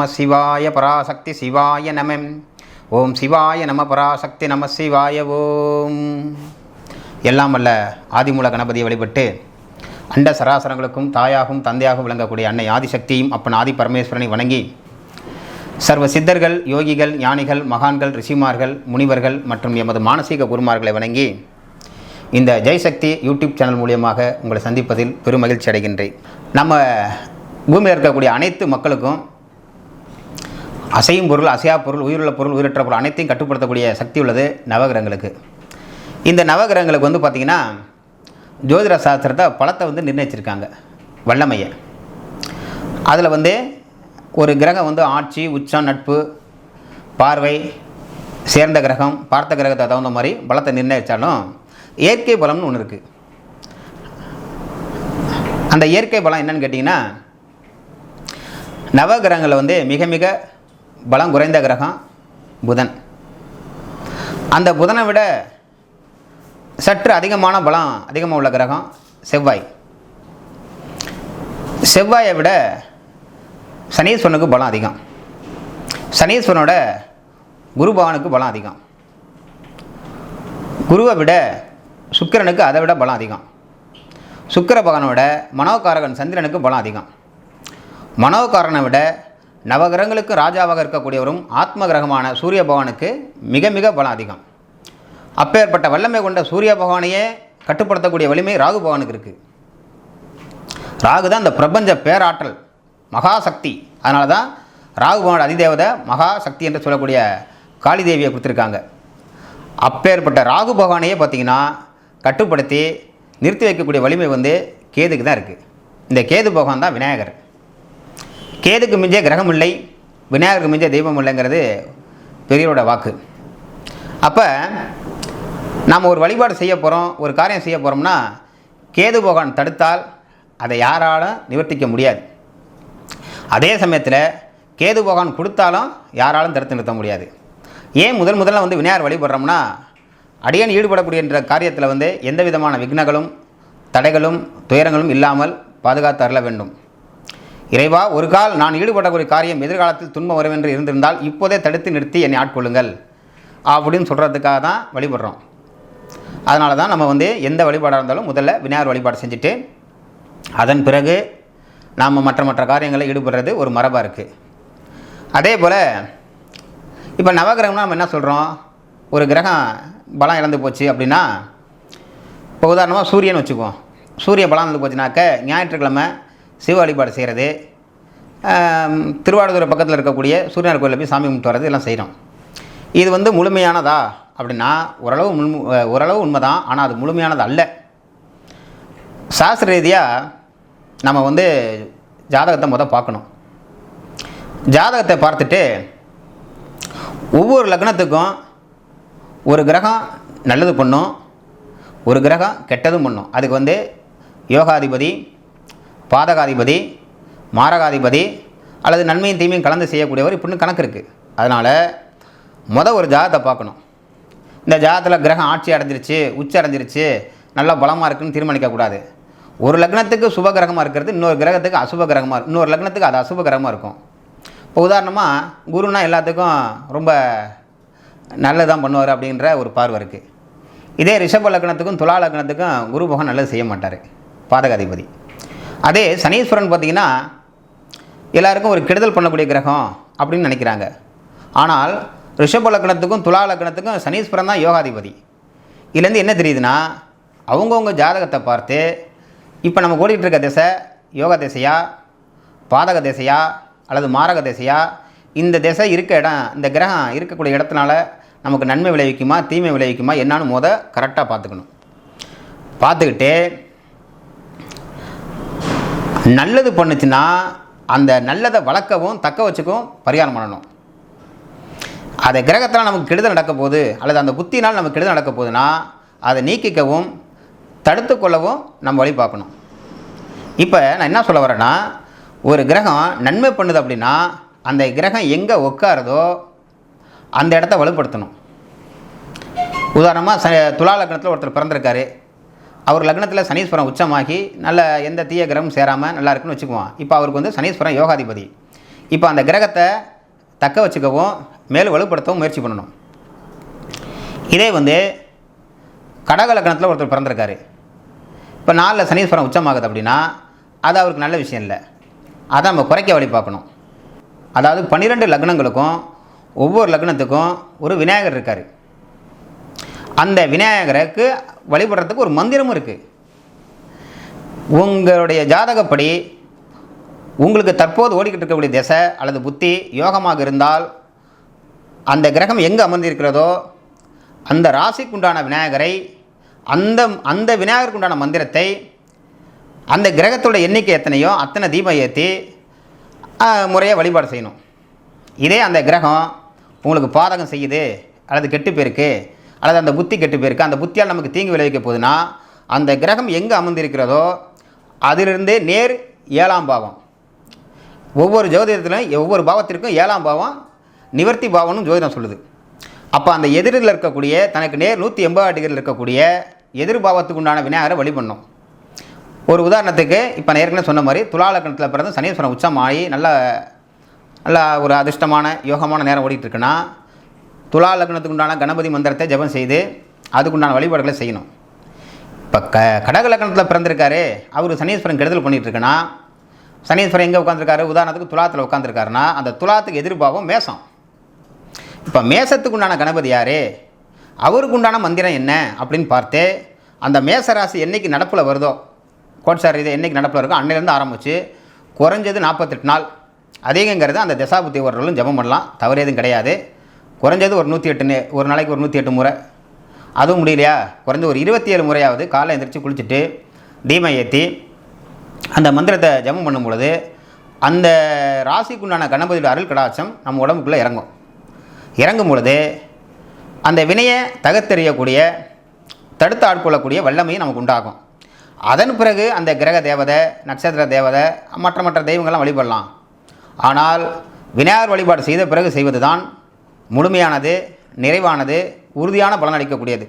நம சிவாய பராசக்தி சிவாய நம. ஓம் சிவாய நம பராசக்தி நம சிவாய ஓம். எல்லாம் வல்ல ஆதிமூல கணபதியை வழிபட்டு அண்ட சராசரங்களுக்கும் தாயாகவும் தந்தையாகவும் விளங்கக்கூடிய அன்னை ஆதிசக்தியும் அப்பன் ஆதி பரமேஸ்வரனை வணங்கி சர்வ சித்தர்கள் யோகிகள் ஞானிகள் மகான்கள் ரிஷிமார்கள் முனிவர்கள் மற்றும் எமது மானசீக குருமார்களை வணங்கி இந்த ஜெய்சக்தி யூடியூப் சேனல் மூலியமாக உங்களை சந்திப்பதில் பெரும் மகிழ்ச்சி அடைகின்றேன். நம்ம பூமியில் இருக்கக்கூடிய அனைத்து மக்களுக்கும் அசையும் பொருள் அசையா பொருள் உயிருள்ள பொருள் உயிரற்ற பொருள் அனைத்தையும் கட்டுப்படுத்தக்கூடிய சக்தி உள்ளது நவகிரகங்களுக்கு. இந்த நவகிரகங்களுக்கு வந்து பார்த்திங்கன்னா ஜோதிட சாஸ்திரத்தை பலத்தை வந்து நிர்ணயிச்சிருக்காங்க வல்லமையை. அதில் வந்து ஒரு கிரகம் வந்து ஆட்சி உச்சம் நட்பு பார்வை சேர்ந்த கிரகம் பார்த்த கிரகத்தை தகுந்த மாதிரி பலத்தை நிர்ணயித்தாலும் இயற்கை பலம்னு ஒன்று இருக்குது அந்த இயற்கை பலம் என்னன்னு கேட்டிங்கன்னா நவகிரகங்களில் வந்து மிக மிக பலம் குறைந்த கிரகம் புதன். அந்த புதனை விட சற்று அதிகமான பலம் அதிகமாக உள்ள கிரகம் செவ்வாய். செவ்வாயை விட சனீஸ்வரனுக்கு பலம் அதிகம். சனீஸ்வரனோட குரு பகவானுக்கு பலம் அதிகம். குருவை விட சுக்கிரனுக்கு அதை விட பலம் அதிகம். சுக்கிர பகவானோட மனோகாரகன் சந்திரனுக்கு பலம் அதிகம். மனோகாரனை விட நவகிரகங்களுக்கு ராஜாவாக இருக்கக்கூடியவரும் ஆத்ம கிரகமான சூரிய பகவானுக்கு மிக மிக பலம் அதிகம் அப்பேற்பட்ட வல்லமை கொண்ட சூரிய பகவானையே கட்டுப்படுத்தக்கூடிய வலிமை ராகு பகவானுக்கு இருக்குது ராகு தான் இந்த பிரபஞ்ச பேராற்றல் மகாசக்தி. அதனால தான் ராகு பகவானோட அதிதேவதை மகாசக்தி என்று சொல்லக்கூடிய காளி தேவியை கொடுத்துருக்காங்க. அப்பேற்பட்ட ராகு பகவானையே பார்த்தீங்கன்னா கட்டுப்படுத்தி நிறுத்தி வைக்கக்கூடிய வலிமை வந்து கேதுக்கு தான் இருக்குது இந்த கேது பகவான் தான் விநாயகர். கேதுக்கு மிஞ்ச கிரகம் இல்லை விநாயகருக்கு மிஞ்ச தெய்வம் இல்லைங்கிறது பெரியவரோட வாக்கு. அப்போ நாம் ஒரு வழிபாடு செய்ய போகிறோம் ஒரு காரியம் செய்ய போகிறோம்னா கேது பகவான் தடுத்தால் அதை யாராலும் நிவர்த்திக்க முடியாது. அதே சமயத்தில் கேது பகவான் கொடுத்தாலும் யாராலும் தடுத்து நிறுத்த முடியாது. ஏன் முதல் முதல்ல வந்து விநாயகர் வழிபடுறோம்னா அடியன் ஈடுபடக்கூடிய காரியத்தில் வந்து எந்த விதமான விக்னங்களும் தடைகளும் துயரங்களும் இல்லாமல் பாதுகாத்து அருள வேண்டும். இறைவா ஒரு கால் நான் ஈடுபடக்கூடிய காரியம் எதிர்காலத்தில் துன்பம் வருவென்று இருந்திருந்தால் இப்போதே தடுத்து நிறுத்தி என்னை ஆட்கொள்ளுங்கள். அப்படின்னு சொல்கிறதுக்காக தான் வழிபடுறோம். அதனால தான் நம்ம வந்து எந்த வழிபாடாக இருந்தாலும் முதல்ல விநாயகர் வழிபாடு செஞ்சுட்டு அதன் பிறகு நாம் மற்ற மற்ற காரியங்களில் ஈடுபடுறது ஒரு மரபாக இருக்குது அதே போல் இப்போ நவகிரகம்னா நம்ம என்ன சொல்கிறோம் ஒரு கிரகம் பலம் இழந்து போச்சு அப்படின்னா இப்போ உதாரணமாக சூரியன் வச்சுக்குவோம். சூரிய பலம் இழந்து போச்சுனாக்க ஞாயிற்றுக்கிழமை சிவ வழிபாடு செய்கிறது திருவாடுதுறை பக்கத்தில் இருக்கக்கூடிய சூரியனார் கோயிலில் போய் சாமி கும்பிட்டு வர்றது எல்லாம் செய்கிறோம் இது வந்து முழுமையானதா அப்படின்னா ஓரளவு முழு ஓரளவு உண்மைதான் ஆனால் அது முழுமையானது அல்ல. சாஸ்திர ரீதியாக நம்ம வந்து ஜாதகத்தை மொதல் பார்க்கணும். ஜாதகத்தை பார்த்துட்டு ஒவ்வொரு லக்னத்துக்கும் ஒரு கிரகம் நல்லது பண்ணும் ஒரு கிரகம் கெட்டதும் பண்ணும். அதுக்கு வந்து யோகாதிபதி பாதகாதிபதி மாரகாதிபதி அல்லது நன்மையும் தீமையும் கலந்து செய்யக்கூடியவர் இப்படின்னு கணக்கு இருக்குது அதனால் மொதல் ஒரு ஜாதத்தை பார்க்கணும். இந்த ஜாதத்தில் கிரகம் ஆட்சி அடைஞ்சிருச்சு உச்சி அடைஞ்சிருச்சு நல்லா பலமாக இருக்குன்னு தீர்மானிக்கக்கூடாது ஒரு லக்னத்துக்கு சுப கிரகமாக இருக்கிறது இன்னொரு கிரகத்துக்கு அசுப கிரகமாக இருக்கும் இன்னொரு லக்னத்துக்கு அது அசுப கிரகமாக இருக்கும். இப்போ உதாரணமாக குருனா எல்லாத்துக்கும் ரொம்ப நல்லதான் பண்ணுவார் அப்படின்ற ஒரு பார்வை இருக்குது இதே ரிஷப லக்னத்துக்கும் துலா லக்னத்துக்கும் குரு பகவான் நல்லது செய்ய மாட்டார் பாதகாதிபதி. அதே சனீஸ்வரன் பார்த்திங்கன்னா எல்லாருக்கும் ஒரு கெடுதல் பண்ணக்கூடிய கிரகம் அப்படின்னு நினைக்கிறாங்க. ஆனால் ரிஷப லக்னத்துக்கும் துலா லக்னத்துக்கும் சனீஸ்வரன் தான் யோகாதிபதி. இதுலேருந்து என்ன தெரியுதுன்னா அவங்கவுங்க ஜாதகத்தை பார்த்து இப்போ நம்ம ஓடிக்கிட்டு இருக்க திசை யோக திசையா பாதக திசையா அல்லது மாரக திசையா இந்த திசை இருக்க இடம் இந்த கிரகம் இருக்கக்கூடிய இடத்துனால நமக்கு நன்மை விளைவிக்குமா தீமை விளைவிக்குமா என்னான்னு மோத கரெக்டாக பார்த்துக்கணும். பார்த்துக்கிட்டு நல்லது பண்ணுச்சுன்னா அந்த நல்லதை வளர்க்கவும் தக்க வச்சுக்கவும் பரிகாரம் பண்ணணும். அதை கிரகத்தில் நமக்கு கெடுதல் நடக்க போகுது அல்லது அந்த புத்தினால் நமக்கு கெடுதல் நடக்க போகுதுன்னா அதை நீக்கிக்கவும் தடுத்து கொள்ளவும் நம்ம வழி பார்க்கணும். இப்போ நான் என்ன சொல்ல வரேன்னா ஒரு கிரகம் நன்மை பண்ணுது அப்படின்னா அந்த கிரகம் எங்கே உட்காருதோ அந்த இடத்த வலுப்படுத்தணும். உதாரணமாக ச துலா லக்னத்தில் ஒருத்தர் பிறந்திருக்காரு. அவர் லக்னத்தில் சனீஸ்வரம் உச்சமாகி நல்ல எந்த தீய கிரகம் சேராமல் நல்லா இருக்குன்னு வச்சுக்குவோம் இப்போ அவருக்கு வந்து சனீஸ்வரம் யோகாதிபதி. இப்போ அந்த கிரகத்தை தக்க வச்சுக்கவும் மேலும் வலுப்படுத்தவும் முயற்சி பண்ணணும். இதே வந்து கடக லக்னத்தில் ஒருத்தர் பிறந்திருக்காரு. இப்போ நாலில் சனீஸ்வரம் உச்சமாகுது அப்படின்னா அது அவருக்கு நல்ல விஷயம் இல்லை. அதை நம்ம குறைக்க வழி பார்க்கணும். அதாவது பன்னிரெண்டு லக்னங்களுக்கும் ஒவ்வொரு லக்னத்துக்கும் ஒரு விநாயகர் இருக்கார். அந்த விநாயகருக்கு வழிபடுறதுக்கு ஒரு மந்திரமும் இருக்குது உங்களுடைய ஜாதகப்படி உங்களுக்கு தற்போது ஓடிக்கிட்டு இருக்கக்கூடிய திசை அல்லது புத்தி யோகமாக இருந்தால் அந்த கிரகம் எங்கே அமர்ந்திருக்கிறதோ அந்த ராசிக்குண்டான விநாயகரை அந்த அந்த விநாயகருக்குண்டான மந்திரத்தை அந்த கிரகத்தோட எண்ணிக்கை எத்தனையோ அத்தனை தீபம் ஏற்றி முறையாக வழிபாடு செய்யணும். இதே அந்த கிரகம் உங்களுக்கு பாதகம் செய்யுது அல்லது கெட்டு போயிருக்கு அல்லது அந்த புத்தி கெட்டு போயிருக்கு அந்த புத்தியால் நமக்கு தீங்கு விளைவிக்க போகுதுன்னா அந்த கிரகம் எங்கே அமர்ந்திருக்கிறதோ அதிலிருந்தே நேர் ஏழாம் பாவம். ஒவ்வொரு ஜோதிடத்திலும் ஒவ்வொரு பாவத்திற்கும் ஏழாம் பாவம் நிவர்த்தி பாவம்னு ஜோதிடம் சொல்லுது. அப்போ அந்த எதிரில் இருக்கக்கூடிய தனக்கு நேர் நூற்றி எண்பது டிகிரியில் இருக்கக்கூடிய எதிர்பாவத்துக்கு உண்டான விநாயகரை வழிபடணும் ஒரு உதாரணத்துக்கு இப்போ நான் ஏற்கனவே சொன்ன மாதிரி துலாலக்கணத்தில் பிறந்த பிறந்து சனீஸ்வரன் உச்சமாகி நல்ல நல்ல ஒரு அதிர்ஷ்டமான யோகமான நேரம் ஓடிட்டு இருக்குன்னா துலா லக்னத்துக்கு உண்டான கணபதி மந்திரத்தை ஜெபம் செய்து அதுக்குண்டான வழிபாடுகளை செய்யணும். இப்போ க கடக லக்னத்தில் பிறந்திருக்காரு. அவர் சனீஸ்வரன் கெடுதல் பண்ணிட்டு இருக்குன்னா சனீஸ்வரன் எங்கே உட்காந்துருக்காரு உதாரணத்துக்கு துலாத்தில் உட்காந்துருக்காருன்னா அந்த துலாத்துக்கு எதிர்பாவம் மேசம். இப்போ மேசத்துக்கு உண்டான கணபதி யார்? அவருக்கு உண்டான மந்திரம் என்ன அப்படின்னு பார்த்து அந்த மேச ராசி என்னைக்கு நடப்பில் வருதோ கோட்சார் இது என்னைக்கு நடப்பில் இருக்கோ அன்னையிலேருந்து ஆரம்பித்து குறைஞ்சது நாற்பத்தெட்டு நாள். அதிகங்கிறது அந்த தசாபுத்தி வரலும் ஜெபம் பண்ணலாம். தவறு எதுவும் கிடையாது. குறைஞ்சது ஒரு நூற்றி எட்டு நே- ஒரு நாளைக்கு ஒரு நூற்றி எட்டு முறை. அதுவும் முடியலையா? குறைஞ்ச ஒரு இருபத்தி ஏழு முறையாவது காலை எந்திரிச்சு குளிச்சுட்டு தீமை ஏற்றி அந்த மந்திரத்தை ஜபம் பண்ணும் பொழுது அந்த ராசிக்குண்டான கணபதியோட அருள் கடாட்சம் நம்ம உடம்புக்குள்ளே இறங்கும். இறங்கும் பொழுது அந்த வினையை தகத்தெறியக்கூடிய தடுத்து ஆட்கொள்ளக்கூடிய வல்லமையும் நமக்கு உண்டாகும். அதன் பிறகு அந்த கிரக தேவதை நட்சத்திர தேவதை மற்ற மற்ற தெய்வங்கள்லாம் வழிபடலாம். ஆனால் விநாயகர் வழிபாடு செய்த பிறகு செய்வது தான் முழுமையானது நிறைவானது உறுதியான பலன் அளிக்கக்கூடியது